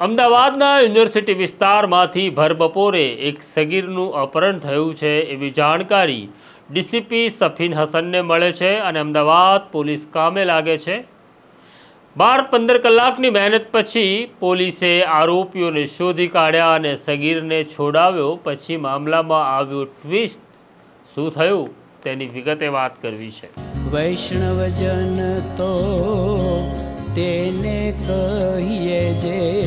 અમદાવાદના યુનિવર્સિટી વિસ્તારમાંથી ભરબપોરે એક સગીરનું અપહરણ થયું છે એવી જાણકારી ડીસીપી સફીન હસનને મળે છે અને અમદાવાદ પોલીસ કામે લાગે છે. બાર પંદર કલાકની મહેનત પછી પોલીસે આરોપીઓને શોધી કાઢ્યા અને સગીરને છોડાવ્યો. પછી મામલામાં આવ્યો ટ્વિસ્ટ. શું થયું? તેની વિગતે વાત કરવી છે. વૈષ્ણવજન તો તેને કહીએ જે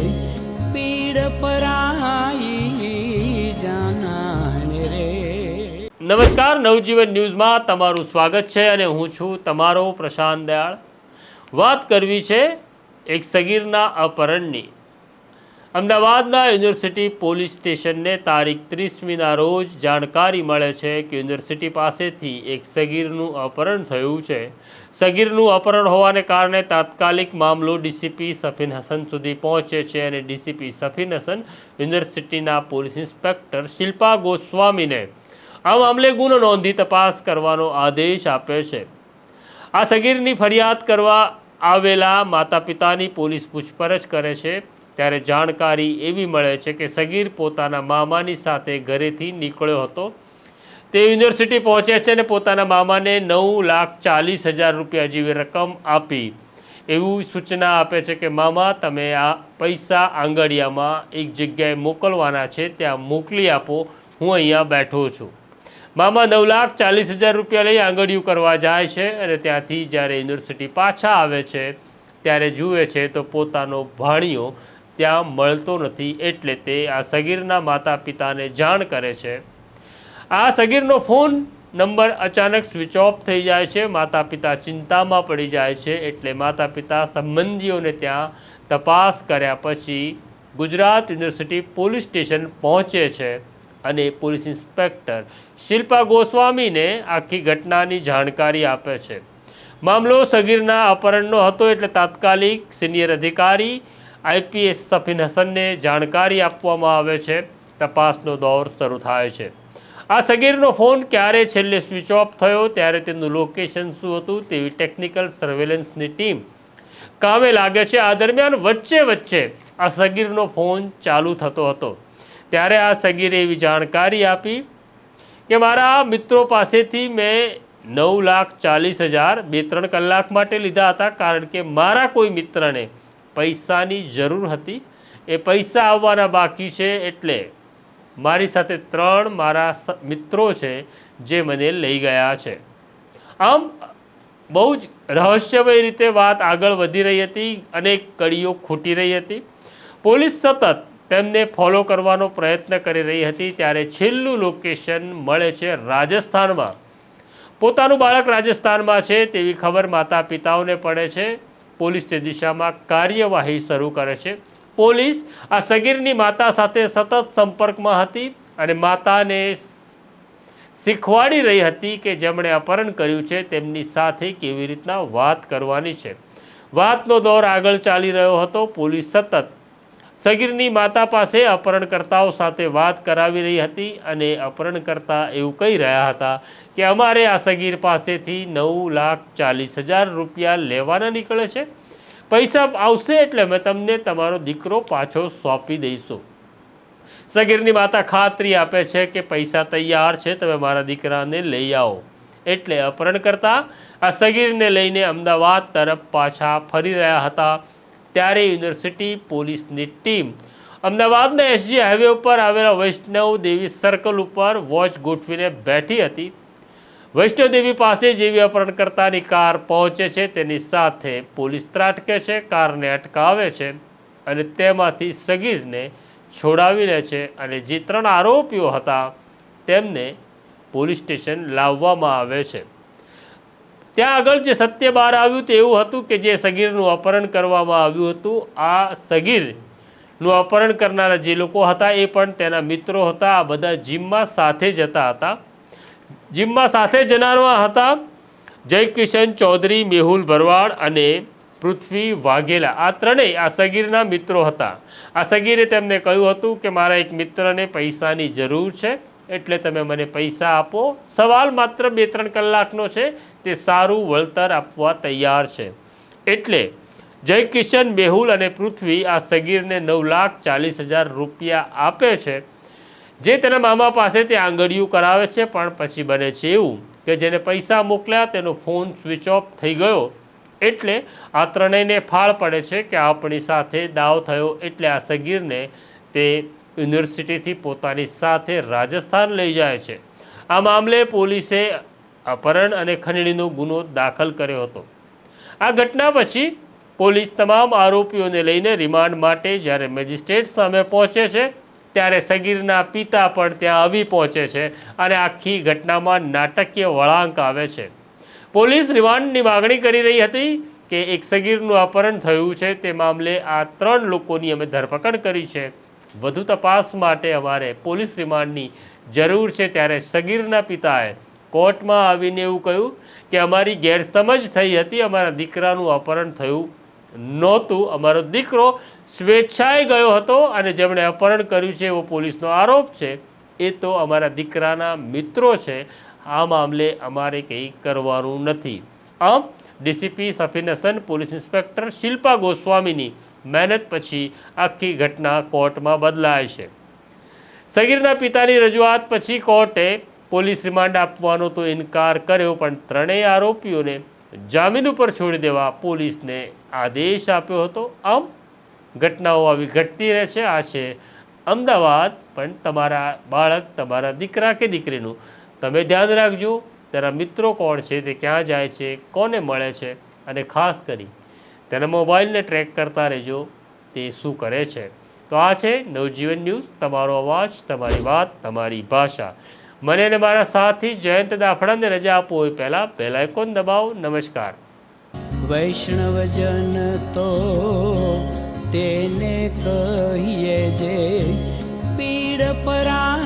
નમસ્કાર, નવજીવન ન્યૂઝમાં તમારું સ્વાગત છે અને હું છું તમારો પ્રશાંત દયાળ. વાત કરવી છે એક સગીરના અપહરણની. અમદાવાદના યુનિવર્સિટી પોલીસ સ્ટેશનને તારીખ ત્રીસમીના રોજ જાણકારી મળે છે કે યુનિવર્સિટી પાસેથી એક સગીરનું અપહરણ થયું છે. સગીરનું અપહરણ હોવાને કારણે તાત્કાલિક મામલો ડીસીપી સફીન હસન સુધી પહોંચે છે અને ડીસીપી સફીન હસન યુનિવર્સિટીના પોલીસ ઇન્સ્પેક્ટર શિલ્પા ગોસ્વામીને આ મામલે ગુનો નોંધી તપાસ કરવાનો આદેશ આપ્યો છે. આ સગીરની ફરિયાદ કરવા આવેલા માતા પિતાની પોલીસ પૂછપરછ કરે છે. ત્યારે જાણકારી એવી મળે છે કે સગીર પોતાના મામાની સાથે ઘરેથી નીકળ્યો હતો. તે યુનિવર્સિટી પહોંચે છે અને પોતાના મામાને નવ લાખ ચાલીસ હજાર રૂપિયા જેવી રકમ આપી. એવું સૂચના આપે છે કે, મામા, તમે આ પૈસા આંગળિયામાં એક જગ્યાએ મોકલવાના છે, ત્યાં મોકલી આપો, હું અહીંયા બેઠો છું. મામા નવ લાખ ચાલીસ હજાર રૂપિયા લઈ આંગળિયું કરવા જાય છે અને ત્યાંથી જ્યારે યુનિવર્સિટી પાછા આવે છે, ત્યારે જુએ છે તો પોતાનો ભાણિયો ત્યાં મળતો નથી એટલે તે આ સગીરના માતા પિતાને જાણ કરે છે. આ સગીરનો ફોન નંબર અચાનક સ્વિચ ઓફ થઈ જાય છે. માતા પિતા ચિંતામાં પડી જાય છે એટલે માતા પિતા સંબંધીઓને ત્યાં તપાસ કર્યા પછી ગુજરાત યુનિવર્સિટી પોલીસ સ્ટેશન પહોંચે છે અને પોલીસ ઇન્સ્પેક્ટર શિલ્પા ગોસ્વામીને આખી ઘટનાની જાણકારી આપે છે. મામલો સગીરના અપહરણનો હતો એટલે તાત્કાલિક સિનિયર અધિકારી આઈપીએસ સફીન હસનને જાણકારી આપવામાં આવે છે. તપાસનો દોર શરૂ થાય છે. આ સગીરનો ફોન ક્યારે છેલ્લે સ્વિચ ઓફ થયો? ત્યારે તેનું લોકેશન શું હતું? તેવી ટેકનિકલ સર્વેલન્સની ટીમ કામે લાગે છે. આ દરમિયાન વચ્ચે વચ્ચે આ સગીરનો ફોન ચાલુ થતો હતો. ત્યારે આ સગીરે એવી જાણકારી આપી કે, મારા મિત્રો પાસેથી મેં નવ લાખ ચાલીસ હજાર બે ત્રણ કલાક માટે લીધા હતા. કારણ કે મારા કોઈ મિત્રને પૈસાની જરૂર હતી. એ પૈસા આવવાના બાકી છે એટલે મારી સાથે ત્રણ મારા મિત્રો છે જે મને લઈ ગયા છે. આમ બહુ જ રહસ્યમય રીતે વાત આગળ વધી રહી હતી, અનેક કડીઓ ખૂટી રહી હતી. પોલીસ સતત તેમને ફોલો કરવાનો પ્રયત્ન કરી રહી હતી, ત્યારે છેલ્લું લોકેશન મળે છે રાજસ્થાનમાં. પોતાનું બાળક રાજસ્થાનમાં છે તેવી ખબર માતા પિતાઓને પડે છે. પોલીસ તે દિશામાં કાર્યવાહી શરૂ કરે છે. પોલીસ આ સગીરની માતા સાથે સતત સંપર્કમાં હતી અને માતાને શીખવાડી રહી હતી કે જેમણે અપહરણ કર્યું છે, તેમની સાથે કેવી રીતના વાત કરવાની છે. વાતનો દોર આગળ ચાલી રહ્યો હતો. પોલીસ સતત સગીરની માતા પાસે અપહરણકર્તાઓ સાથે વાત કરાવી રહી હતી અને અપહરણકર્તા એવું કહી રહ્યા હતા કે અમારે આ સગીર પાસેથી નવ લાખ ચાલીસ હજાર રૂપિયા લેવાના નીકળે છે. પૈસા આવશે એટલે અમે તમને તમારો દીકરો પાછો સોંપી દઈશું. સગીરની માતા ખાતરી આપે છે કે પૈસા તૈયાર છે, તમે મારા દીકરાને લઈ આવો. એટલે અપહરણકર્તા આ સગીરને લઈને અમદાવાદ તરફ પાછા ફરી રહ્યા હતા. ત્યારે યુનિવર્સિટી પોલીસની ટીમ અમદાવાદના એસજી હાઈવે ઉપર આવેલા વૈષ્ણવ દેવી સર્કલ ઉપર વોચ ગોઠવીને બેઠી હતી. વૈષ્ણવદેવી પાસે જેવી અપહરણકર્તાની કાર પહોંચે છે, તેની સાથે પોલીસ ત્રાટકે છે, કારને અટકાવે છે અને તેમાંથી સગીરને છોડાવી લે છે અને જે ત્રણ આરોપીઓ હતા તેમને પોલીસ સ્ટેશન લાવવામાં આવે છે. ત્યાં આગળ જે સત્ય બહાર આવ્યું તે એવું હતું કે જે સગીરનું અપહરણ કરવામાં આવ્યું હતું, આ સગીરનું અપહરણ કરનારા જે લોકો હતા એ પણ તેના મિત્રો હતા, આ બધા જીમમાં સાથે જતા હતા. જીમમાં સાથે જનારમાં હતા જયકિશન ચૌધરી, મેહુલ ભરવાડ અને પૃથ્વી વાઘેલા. આ ત્રણેય આ સગીરના મિત્રો હતા. આ સગીરે તેમને કહ્યું હતું કે, મારા એક મિત્રને પૈસાની જરૂર છે, એટલે તમે મને પૈસા આપો. સવાલ માત્ર બે ત્રણ કલાકનો છે. તે સારું વળતર આપવા તૈયાર છે. એટલે જય કિશન મેહુલ અને પૃથ્વી આ સગીરને નવ લાખ ચાલીસ હજાર રૂપિયા આપે છે, જે તેના મામા પાસે તે આંગળીયું કરાવે છે, પણ પછી બને છે એવું કે જેને પૈસા મોકલ્યા તેનો ફોન સ્વિચ ઓફ થઈ ગયો. એટલે આ ત્રણેયને ફાળ પડે છે કે આપણી સાથે દાવ થયો એટલે આ સગીરને તે યુનિવર્સિટીથી પોતાની સાથે રાજસ્થાન લઈ જાય છે. આ મામલે પોલીસે અપહરણ અને ખંડણીનો ગુનો દાખલ કર્યો હતો. આ ઘટના પછી પોલીસ તમામ આરોપીઓને લઈને રિમાન્ડ માટે જ્યારે મેજિસ્ટ્રેટ સામે પહોંચે છે, ત્યારે સગીરના પિતા પણ ત્યાં આવી પહોંચે છે અને આખી ઘટનામાં નાટકીય વળાંક આવે છે. પોલીસ રિમાન્ડની માગણી કરી રહી હતી કે એક સગીરનું અપહરણ થયું છે, તે મામલે આ ત્રણ લોકોની અમે ધરપકડ કરી છે. વધુ તપાસ માટે અમારે પોલીસ રિમાન્ડની જરૂર છે, ત્યારે સગીરના પિતાએ કોર્ટમાં આવીને એવું કહ્યું કે અમારી ગેરસમજ થઈ હતી, અમારા દીકરાનું અપહરણ થયું નહોતું. અમારો દીકરો સ્વેચ્છાએ ગયો હતો અને જેમણે અપહરણ કર્યું છે એવો પોલીસનો આરોપ છે, એ તો અમારા દીકરાના મિત્રો છે. આ મામલે અમારે કંઈ કરવાનું નથી. આમ, DCP Safin Hasan police inspector Shilpa ગોસ્વામીની મહેનત પછી આખી ઘટના કોર્ટમાં બદલાય છે. સગીરના પિતાની રજૂઆત પછી કોર્ટે પોલીસ રિમાન્ડ આપવાનો તો ઇનકાર કર્યો, પણ ત્રણેય આરોપીઓને જામીન ઉપર છોડી દેવા પોલીસને આદેશ આપ્યો હતો. આમ ઘટનાઓ આવી ઘટતી રહે છે. આ છે અમદાવાદ, પણ તમારા બાળક, તમારા દીકરા કે દીકરીનું તમે ધ્યાન રાખજો. તેના મિત્રો કોણ છે, તે ક્યાં જાય છે, કોને મળે છે, અને ખાસ કરી તેના મોબાઈલને ટ્રેક કરતા રહેજો, તે શું કરે છે. તો આ છે નવજીવન ન્યૂઝ. તમારો અવાજ, તમારી વાત, તમારી ભાષા. મને અને મારા સાથી જયંત દાફડાને રજા આપો એ પહેલાં પહેલાં કોણ દબાવો? નમસ્કાર. વૈષ્ણવજન તો તેને કહીએ જે પીડ પરા